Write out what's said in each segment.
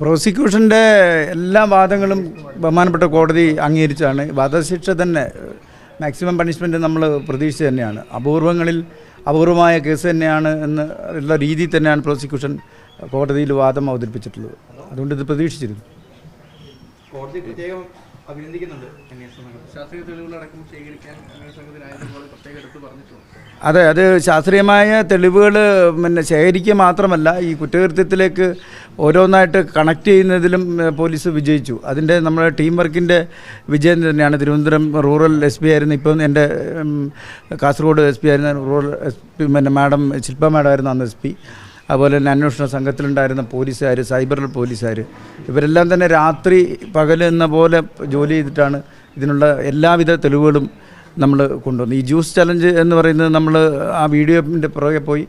പ്രോസിക്യൂഷന്റെ എല്ലാ വാദങ്ങളും ബഹുമാനപ്പെട്ട കോടതി അംഗീകരിച്ചാണ് വധശിക്ഷ തന്നെ മാക്സിമം പണിഷ്മെന്റ് നമ്മൾ പ്രതീക്ഷിച്ച് തന്നെയാണ്. അപൂർവങ്ങളിൽ അപൂർവമായ കേസ് തന്നെയാണ് എന്ന് ഉള്ള രീതിയിൽ തന്നെയാണ് പ്രോസിക്യൂഷൻ കോടതിയിൽ വാദം അവതരിപ്പിച്ചിട്ടുള്ളത്. അതുകൊണ്ട് ഇത് പ്രതീക്ഷിച്ചിരുന്നു. കോടതി പ്രത്യേകം അഭിനന്ദിക്കുന്നുണ്ട് ശാസ്ത്രീയ തെളിവുകളടക്കം ശേഖരിക്കാൻ പ്രത്യേകം എടുത്ത് പറഞ്ഞിട്ടുണ്ട്. അതെ അത് ശാസ്ത്രീയമായ തെളിവുകൾ പിന്നെ ശേഖരിക്കുക മാത്രമല്ല ഈ കുറ്റകൃത്യത്തിലേക്ക് ഓരോന്നായിട്ട് കണക്ട് ചെയ്യുന്നതിലും പോലീസ് വിജയിച്ചു. അതിന്റെ നമ്മുടെ ടീം വർക്കിന്റെ വിജയം തന്നെയാണ്. തിരുവനന്തപുരം റൂറൽ എസ് പി ആയിരുന്നു ഇപ്പം എന്റെ കാസർഗോഡ് എസ് പി ആയിരുന്ന റൂറൽ എസ് പി പിന്നെ മാഡം ശില്പ മാഡം ആയിരുന്നു അന്ന് എസ് പി അതുപോലെ തന്നെ അന്വേഷണ സംഘത്തിലുണ്ടായിരുന്ന പോലീസുകാർ സൈബർ പോലീസുകാർ ഇവരെല്ലാം തന്നെ രാത്രി പകൽ എന്ന പോലെ ജോലി ചെയ്തിട്ടാണ് ഇതിനുള്ള എല്ലാവിധ തെളിവുകളും നമ്മൾ കൊണ്ടുവന്നു ഈ ജ്യൂസ് ചലഞ്ച് എന്ന് പറയുന്നത് നമ്മൾ ആ വീഡിയോന്റെ പുറകെ പോയി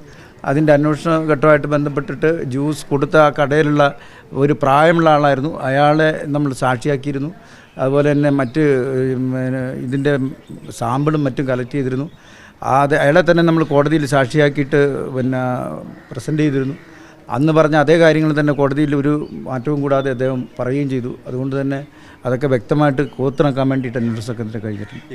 അതിന്റെ അന്വേഷണ ഘട്ടമായിട്ട് ബന്ധപ്പെട്ടിട്ട് ജ്യൂസ് കൊടുത്ത ആ കടയിലുള്ള ഒരു പ്രായമുള്ള ആളായിരുന്നു. അയാളെ നമ്മൾ സാക്ഷിയാക്കിയിരുന്നു. അതുപോലെ തന്നെ മറ്റ് ഇതിന്റെ സാമ്പിളും മറ്റും കളക്ട് ചെയ്തിരുന്നു. അത് അയാളെ തന്നെ നമ്മൾ കോടതിയിൽ സാക്ഷിയാക്കിയിട്ട് പിന്നെ പ്രസന്റ് ചെയ്തിരുന്നു. അന്ന് പറഞ്ഞ അതേ കാര്യങ്ങൾ തന്നെ കോടതിയിൽ ഒരു മാറ്റവും കൂടാതെ അദ്ദേഹം പറയുകയും ചെയ്തു. അതുകൊണ്ട് തന്നെ അതൊക്കെ വ്യക്തമായിട്ട് കോത്തിണക്കാൻ വേണ്ടിയിട്ട് അന്വേഷണ സംഘത്തിന് കഴിഞ്ഞിട്ടുണ്ട്.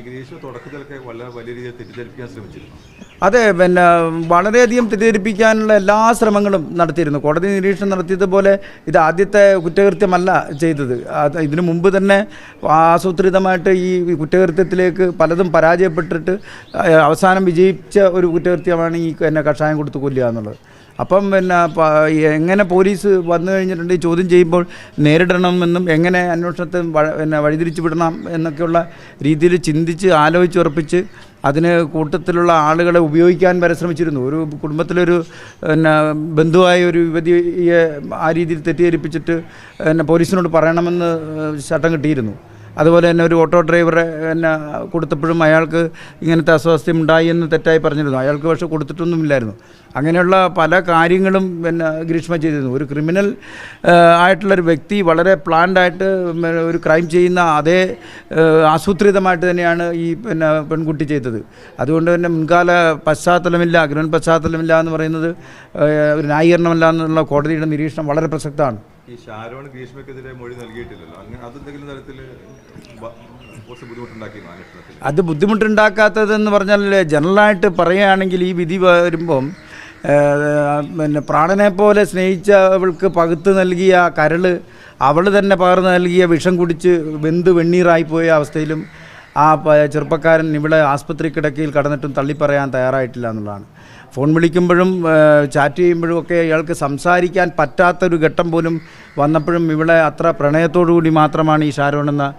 അതെ പിന്നെ വളരെയധികം തെറ്റിദ്ധരിപ്പിക്കാനുള്ള എല്ലാ ശ്രമങ്ങളും നടത്തിയിരുന്നു. കോടതി നിരീക്ഷണം നടത്തിയതുപോലെ ഇത് ആദ്യത്തെ കുറ്റകൃത്യമല്ല ചെയ്തത്. ഇതിനു മുമ്പ് തന്നെ ആസൂത്രിതമായിട്ട് ഈ കുറ്റകൃത്യത്തിലേക്ക് പലതും പരാജയപ്പെട്ടിട്ട് അവസാനം വിജയിച്ച ഒരു കുറ്റകൃത്യമാണ് ഈ എന്നെ കഷായം കൊടുത്ത് കൊല്ലുക എന്നുള്ളത്. അപ്പം പിന്നെ എങ്ങനെ പോലീസ് വന്നു കഴിഞ്ഞിട്ടുണ്ടെങ്കിൽ ചോദ്യം ചെയ്യുമ്പോൾ നേരിടണമെന്നും എങ്ങനെ അന്വേഷണത്തെ പിന്നെ വഴിതിരിച്ചു വിടണം എന്നൊക്കെയുള്ള രീതിയിൽ ചിന്തിച്ച് ആലോചിച്ചുറപ്പിച്ച് അതിന് കൂട്ടത്തിലുള്ള ആളുകളെ ഉപയോഗിക്കാൻ പരിശ്രമിച്ചിരുന്നു ഒരു കുടുംബത്തിലൊരു പിന്നെ ബന്ധുവായ ഒരു യുവതിയെ ആ രീതിയിൽ തെറ്റിദ്ധരിപ്പിച്ചിട്ട് പിന്നെ പോലീസിനോട് പറയണമെന്ന് ചട്ടം കിട്ടിയിരുന്നു. അതുപോലെ തന്നെ ഒരു ഓട്ടോ ഡ്രൈവറെ എന്നെ കൊടുത്തപ്പോഴും അയാൾക്ക് ഇങ്ങനത്തെ അസ്വാസ്ഥ്യം ഉണ്ടായി എന്ന് തെറ്റായി പറഞ്ഞിരുന്നു. അയാൾക്ക് പക്ഷേ കൊടുത്തിട്ടൊന്നുമില്ലായിരുന്നു അങ്ങനെയുള്ള പല കാര്യങ്ങളും പിന്നെ ഗ്രീഷ്മ ചെയ്തിരുന്നു. ഒരു ക്രിമിനൽ ആയിട്ടുള്ളൊരു വ്യക്തി വളരെ പ്ലാൻഡ് ആയിട്ട് ഒരു ക്രൈം ചെയ്യുന്ന അതേ ആസൂത്രിതമായിട്ട് തന്നെയാണ് ഈ പിന്നെ പെൺകുട്ടി ചെയ്തത്. അതുകൊണ്ട് തന്നെ മുൻകാല പശ്ചാത്തലമില്ല അഗ്രഹൻ പശ്ചാത്തലമില്ല എന്ന് പറയുന്നത് ഒരു ന്യായീകരണമല്ല എന്നുള്ള കോടതിയുടെ നിരീക്ഷണം വളരെ പ്രസക്തമാണ്. ഈ ഷാരോൺ ഗ്രീഷ്മക്കെതിരെ മൊഴി നൽകിയിട്ടില്ലല്ലോ. അങ്ങനെ അതെന്തെങ്കിലും തരത്തിൽ അത് ബുദ്ധിമുട്ടുണ്ടാക്കാത്തതെന്ന് പറഞ്ഞാൽ ജനറലായിട്ട് പറയുകയാണെങ്കിൽ ഈ വിധി വരുമ്പം പിന്നെ പ്രാണനെ പോലെ സ്നേഹിച്ചവൾക്ക് പകുത്ത് നൽകിയ കരൾ അവൾ തന്നെ പകർന്നു നൽകിയ വിഷം കുടിച്ച് വെന്ത് വെണ്ണീറായിപ്പോയ അവസ്ഥയിലും ആ ചെറുപ്പക്കാരൻ ഇവിടെ ആസ്പത്രി കിടക്കയിൽ കടന്നിട്ടും തള്ളിപ്പറയാൻ തയ്യാറായിട്ടില്ല എന്നുള്ളതാണ്. ഫോൺ വിളിക്കുമ്പോഴും ചാറ്റ് ചെയ്യുമ്പോഴും ഒക്കെ ഇയാൾക്ക് സംസാരിക്കാൻ പറ്റാത്തൊരു ഘട്ടം പോലും വന്നപ്പോഴും ഇവിടെ അത്ര പ്രണയത്തോടുകൂടി മാത്രമാണ് ഈ ഷാരോൺ എന്ന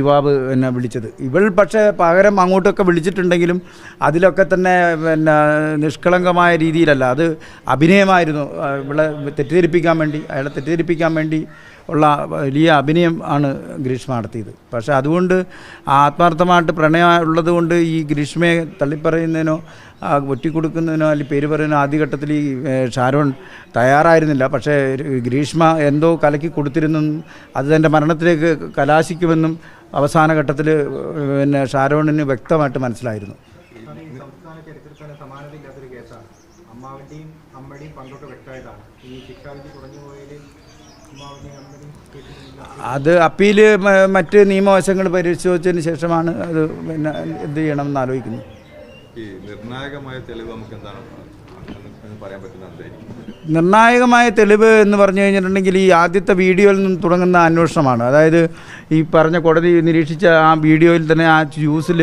യുവാവ് എന്നെ വിളിച്ചത്. ഇവൾ പക്ഷേ പകരം അങ്ങോട്ടൊക്കെ വിളിച്ചിട്ടുണ്ടെങ്കിലും അതിലൊക്കെ തന്നെ പിന്നെ നിഷ്കളങ്കമായ രീതിയിലല്ല അത് അഭിനയമായിരുന്നു. ഇവളെ തെറ്റിദ്ധരിപ്പിക്കാൻ വേണ്ടി അയാളെ തെറ്റിദ്ധരിപ്പിക്കാൻ വേണ്ടി ഉള്ള വലിയ അഭിനയം ആണ് ഗ്രീഷ്മ നടത്തിയത്. പക്ഷേ അതുകൊണ്ട് ആത്മാർത്ഥമായിട്ട് പ്രണയം ഉള്ളത് കൊണ്ട് ഈ ഗ്രീഷ്മയെ തള്ളിപ്പറയുന്നതിനോ ഒറ്റിക്കൊടുക്കുന്നതിനോ അല്ലെങ്കിൽ പേര് പറയുന്നതിനോ ആദ്യഘട്ടത്തിൽ ഈ ഷാരോൺ തയ്യാറായിരുന്നില്ല. പക്ഷേ ഗ്രീഷ്മ എന്തോ കലക്കി കൊടുത്തിരുന്നെന്നും അത് തന്റെ മരണത്തിലേക്ക് കലാശിക്കുമെന്നും അവസാന ഘട്ടത്തിൽ പിന്നെ ഷാരോണിന് വ്യക്തമായിട്ട് മനസ്സിലായിരുന്നു. അത് അപ്പീൽ മറ്റ് നിയമവശങ്ങൾ പരിശോധിച്ചതിന് ശേഷമാണ് അത് പിന്നെ എന്ത് ചെയ്യണമെന്ന് ആലോചിക്കുന്നത് ഈ നിർണായകമായ തെളിവ് നമുക്ക് എന്താണ് പറയാൻ പറ്റുന്ന നിർണായകമായ തെളിവ് എന്ന് പറഞ്ഞു കഴിഞ്ഞിട്ടുണ്ടെങ്കിൽ ഈ ആദ്യത്തെ വീഡിയോയിൽ നിന്ന് തുടങ്ങുന്ന അന്വേഷണമാണ്. അതായത് ഈ പറഞ്ഞ കോടതി നിരീക്ഷിച്ച ആ വീഡിയോയിൽ തന്നെ ആ ജ്യൂസിൽ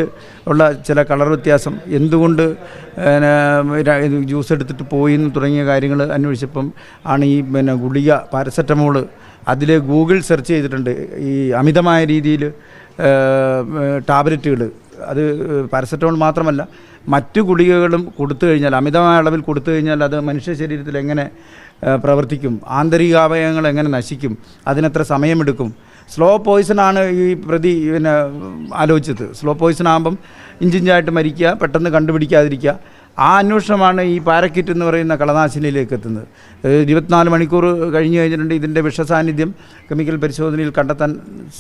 ഉള്ള ചില കളർ വ്യത്യാസം എന്തുകൊണ്ട് ജ്യൂസ് എടുത്തിട്ട് പോയി എന്ന് തുടങ്ങിയ കാര്യങ്ങൾ അന്വേഷിച്ചപ്പം ആണ് ഈ പിന്നെ ഗുളിക പാരസെറ്റമോൾ അതിൽ ഗൂഗിൾ സെർച്ച് ചെയ്തിട്ടുണ്ട്. ഈ അമിതമായ രീതിയിൽ ടാബ്ലറ്റുകൾ അത് പാരസെറ്റമോൾ മാത്രമല്ല മറ്റു ഗുളികകളും കൊടുത്തു കഴിഞ്ഞാൽ അമിതമായ അളവിൽ കൊടുത്തു കഴിഞ്ഞാൽ അത് മനുഷ്യ ശരീരത്തിൽ എങ്ങനെ പ്രവർത്തിക്കും? ആന്തരികാവയവങ്ങൾ എങ്ങനെ നശിക്കും? അതിനെത്ര സമയമെടുക്കും? സ്ലോ പോയിസണാണ് ഈ പ്രതി പിന്നെ ആലോചിച്ചത്. സ്ലോ പോയിസൺ ആകുമ്പം ഇഞ്ചിഞ്ചായിട്ട് മരിക്കുക പെട്ടെന്ന് കണ്ടുപിടിക്കാതിരിക്കുക. ആ അന്വേഷണമാണ് ഈ പാരക്കിറ്റ് എന്ന് പറയുന്ന കളനാശിനിയിലേക്ക് എത്തുന്നത്. ഇരുപത്തിനാല് മണിക്കൂർ കഴിഞ്ഞ് കഴിഞ്ഞിട്ടുണ്ട് ഇതിന്റെ വിഷസാന്നിധ്യം കെമിക്കൽ പരിശോധനയിൽ കണ്ടെത്താൻ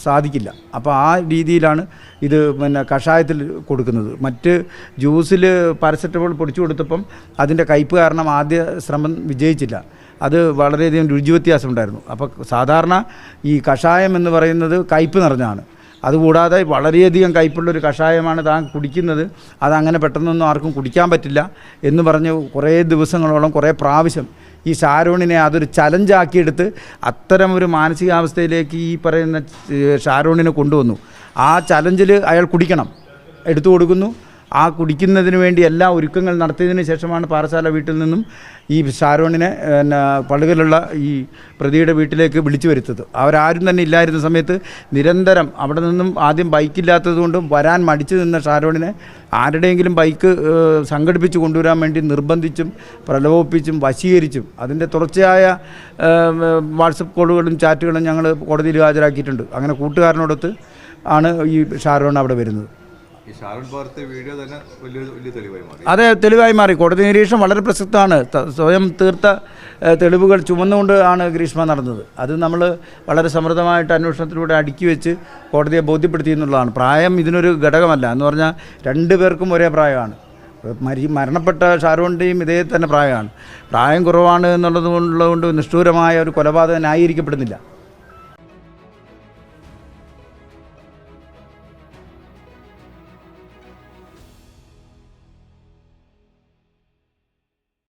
സാധിക്കില്ല. അപ്പോൾ ആ രീതിയിലാണ് ഇത് പിന്നെ കഷായത്തിൽ കൊടുക്കുന്നത്. മറ്റ് ജ്യൂസിൽ പാരസെറ്റമോൾ പൊടിച്ചു കൊടുത്തപ്പം അതിന്റെ കയ്പ് കാരണം ആദ്യ ശ്രമം വിജയിച്ചില്ല. അത് വളരെയധികം രുചി വ്യത്യാസമുണ്ടായിരുന്നു അപ്പോൾ സാധാരണ ഈ കഷായം എന്ന് പറയുന്നത് കയ്പ് നിറഞ്ഞാണ് അതുകൂടാതെ വളരെയധികം കയ്പുള്ളൊരു കഷായമാണ് താൻ കുടിക്കുന്നത്. അതങ്ങനെ പെട്ടെന്നൊന്നും ആർക്കും കുടിക്കാൻ പറ്റില്ല എന്ന് പറഞ്ഞ് കുറേ ദിവസങ്ങളോളം കുറേ പ്രാവശ്യം ഈ ഷാരോണിനെ അതൊരു ചലഞ്ചാക്കിയെടുത്ത് അത്തരം ഒരു മാനസികാവസ്ഥയിലേക്ക് ഈ പറയുന്ന ഷാരോണിനെ കൊണ്ടുവന്നു. ആ ചലഞ്ചിൽ അയാൾ കുടിക്കണം. എടുത്തു കൊടുക്കുന്നു. ആ കുടിക്കുന്നതിന് വേണ്ടി എല്ലാ ഒരുക്കങ്ങൾ നടത്തിയതിന് ശേഷമാണ് പാറശാല വീട്ടിൽ നിന്നും ഈ ഷാരോണിനെ പിന്നെ പള്ളുകളിലുള്ള ഈ പ്രതിയുടെ വീട്ടിലേക്ക് വിളിച്ചു വരുത്തത്. അവരാരും തന്നെ ഇല്ലായിരുന്ന സമയത്ത് നിരന്തരം അവിടെ നിന്നും ആദ്യം ബൈക്കില്ലാത്തത് കൊണ്ടും വരാൻ മടിച്ചു നിന്ന ഷാരോണിനെ ആരുടെയെങ്കിലും ബൈക്ക് സംഘടിപ്പിച്ച് കൊണ്ടുവരാൻ വേണ്ടി നിർബന്ധിച്ചും പ്രലോഭിപ്പിച്ചും വശീകരിച്ചും അതിന്റെ തുടർച്ചയായ വാട്സപ്പ് കോളുകളും ചാറ്റുകളും ഞങ്ങൾ കോടതിയിൽ ഹാജരാക്കിയിട്ടുണ്ട്. അങ്ങനെ കൂട്ടുകാരനോടൊത്ത് ആണ് ഈ ഷാരോൺ അവിടെ വരുന്നത്. ഈ വീഡിയോ തന്നെ വലിയ വലിയ തെളിവായി മാറി. അതെ തെളിവായി മാറി. കോടതി നിരീക്ഷണം വളരെ പ്രസക്തമാണ്. സ്വയം തീർത്ത തെളിവുകൾ ചുമന്നുകൊണ്ട് ആണ് ഗ്രീഷ്മ നടന്നത്. അത് നമ്മൾ വളരെ സമൃദ്ധമായിട്ട് അന്വേഷണത്തിലൂടെ അടുക്കി വെച്ച് കോടതിയെ ബോധ്യപ്പെടുത്തി എന്നുള്ളതാണ്. പ്രായം ഇതിനൊരു ഘടകമല്ല. എന്ന് പറഞ്ഞാൽ രണ്ടു പേർക്കും ഒരേ പ്രായമാണ്. മരി മരണപ്പെട്ട ഷാരോണിന്റെയും ഇതേ തന്നെ പ്രായമാണ്. പ്രായം കുറവാണ് എന്നുള്ളത് കൊണ്ടുള്ളതുകൊണ്ട് നിഷ്ഠൂരമായ ഒരു കൊലപാതകം ന്യായീകരിക്കപ്പെടുന്നില്ല